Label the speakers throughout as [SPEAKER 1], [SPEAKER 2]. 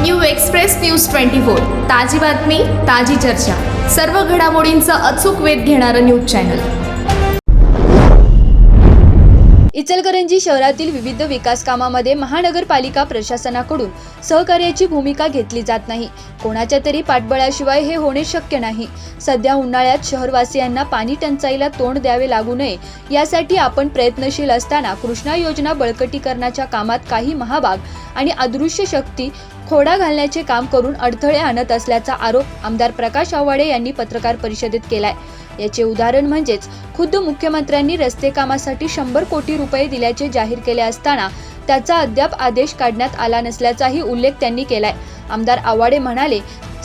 [SPEAKER 1] New express news twenty four. ताजी बातमी ताजी चर्चा. सर्व घडामोडींचा अचूक वेध घेणारं न्यूज चॅनल.
[SPEAKER 2] इचलकरंजी शहरातील विविध विकास कामामध्ये महानगरपालिका प्रशासनाकडून सहकार्याची भूमिका घेतली जात नाही. कोणाच्या तरी पाठबळाशिवाय हे होणे शक्य नाही. सध्या उन्हाळ्यात शहरवासियांना पाणी टंचाईला तोंड द्यावे लागू नये यासाठी आपण प्रयत्नशील असताना कृष्णा योजना बळकटीकरणाच्या कामात काही महाभाग आणि अदृश्य शक्ती खोडा घालण्याचे काम करून अडथळे आणत असल्याचा आरोप आमदार प्रकाश आव्हाडे यांनी पत्रकार परिषदेत केलाय. याचे उदाहरण म्हणजेच खुद्द मुख्यमंत्र्यांनी रस्ते कामासाठी शंभर कोटी रुपये दिल्याचे जाहीर केले असताना त्याचा अद्याप आदेश काढण्यात आला नसल्याचाही उल्लेख त्यांनी केलाय. आमदार आवाडे म्हणाले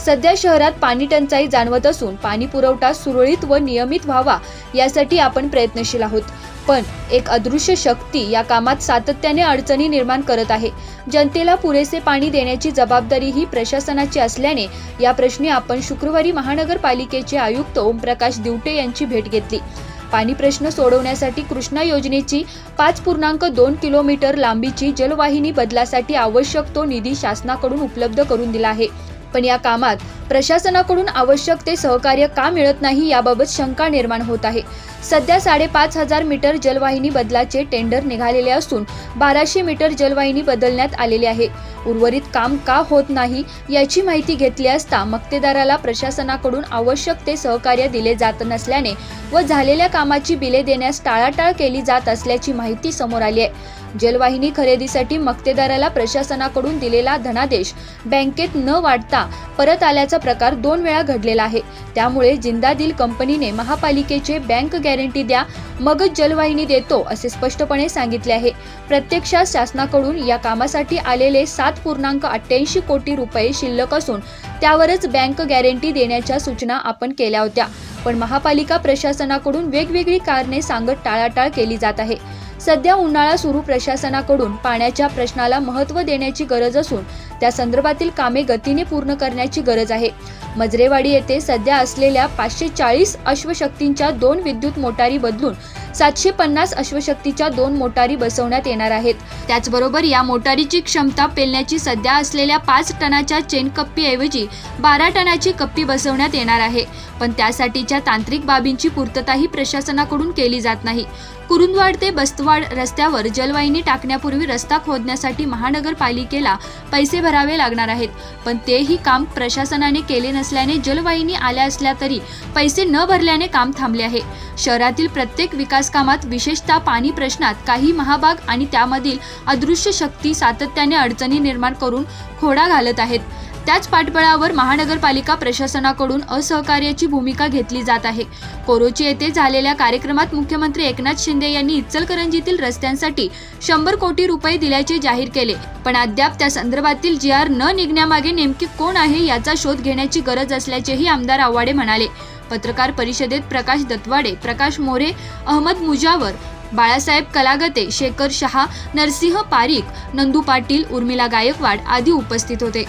[SPEAKER 2] सध्या शहरात पाणी टंचाई जाणवत असून पाणी पुरवठा सुरळीत व नियमित व्हावा यासाठी आपण प्रयत्नशील आहोत. पण एक अदृश्य शक्ती या कामात सातत्याने अडचणी निर्माण करत आहे. जनतेला पुरेसे पाणी देण्याची जबाबदारी ही प्रशासनाची असल्याने या प्रश्नी आपण शुक्रवारी महानगरपालिकेचे आयुक्त ओमप्रकाश दिवटे यांची भेट घेतली. पाणी प्रश्न सोडवण्यासाठी कृष्णा योजनेची पाच पूर्णांक दोन किलोमीटर लांबीची जलवाहिनी बदलासाठी आवश्यक तो निधी शासनाकडून उपलब्ध करून दिला आहे. पण या कामात प्रशासनाकडून आवश्यक ते सहकार्य का मिळत नाही याबाबत शंका निर्माण होत आहे. सध्या साडेपाच हजार मीटर जलवाहिनी बदलाचे टेंडर निघालेले असून बाराशे मीटर जलवाहिनी बदलण्यात आलेले आहे. उर्वरित काम का होत नाही याची माहिती घेतली असता मक्तेदाराला प्रशासनाकडून आवश्यक ते सहकार्य दिले जात नसल्याने व झालेल्या कामाची बिले देण्यास टाळाटाळ केली जात असल्याची माहिती समोर आली आहे. जलवाहिनी खरेदीसाठी मक्तेदाराला प्रशासनाकडून दिलेला धनादेश बँकेत न वाढता परत आल्याचा प्रकार दोन वेळा घडलेला आहे. त्यामुळे जिंदादिल कंपनीने महापालिकेचे बँक गॅरंटी द्या मगच जलवाहिनी देतो असे स्पष्टपणे सांगितले आहे. प्रत्यक्षात शासनाकडून या कामासाठी आलेले सात पूर्णांक अठ्ठ्याऐंशी कोटी रुपये शिल्लक असून त्यावरच बँक गॅरंटी देण्याच्या सूचना आपण केल्या होत्या. पण महापालिका प्रशासनाकडून वेगवेगळी कारणे सांगत टाळाटाळ केली जात आहे. सध्या उन्हाळा सुरू प्रशासनाकडून पाण्याच्या प्रश्नाला महत्त्व देण्याची गरज असून त्या संदर्भातील कामे गतीने पूर्ण करण्याची गरज आहे. मजरेवाडी येथे सध्या असलेल्या पाचशे चाळीस अश्वशक्तींच्या दोन विद्युत मोटारी बदलून सातशे पन्नास अश्वशक्तीच्या दोन मोटारी बसवण्यात येणार आहेत. त्याचबरोबर या मोटारीची क्षमता पेलण्याची सध्या असलेल्या पाच टनाच्या चेन कप्पीऐवजी बारा टनाची कप्पी बसवण्यात येणार आहे. पण त्यासाठीच्या तांत्रिक बाबींची पूर्तताही प्रशासनाकडून केली जात नाही. कुरुंदवाड ते बस्तवाड रस्त्यावर जलवाहिनी टाकण्यापूर्वी रस्ता खोदण्यासाठी महानगरपालिकेला पैसे भरावे लागणार आहेत. पण तेही काम प्रशासनाने केले नसल्याने जलवाहिनी आल्या असल्या तरी पैसे न भरल्याने काम थांबले आहे. शहरातील प्रत्येक विकास कामात विशेषतः पाणी प्रश्नात काही महाभाग आणि त्यामधील अदृश्य शक्ती सातत्याने अडचणी निर्माण करून खोडा घालत आहेत. त्याच पाठबळावर महानगरपालिका प्रशासनाकडून असहकार्याची भूमिका घेतली जात आहे. कोरोची येथे झालेल्या कार्यक्रमात मुख्यमंत्री एकनाथ शिंदे यांनी इचलकरंजीतील रस्त्यांसाठी शंभर कोटी रुपये दिल्याचे जाहीर केले. पण अद्याप त्या संदर्भातील जी आर न निघण्यामागे नेमकी कोण आहे याचा शोध घेण्याची गरज असल्याचेही आमदार आव्हाडे म्हणाले. पत्रकार परिषदेत प्रकाश दत्वाडे प्रकाश मोरे अहमद मुजावर बाळासाहेब कलागते शेखर शहा नरसिंह पारीख नंदू पाटील उर्मिला गायकवाड आदी उपस्थित होते.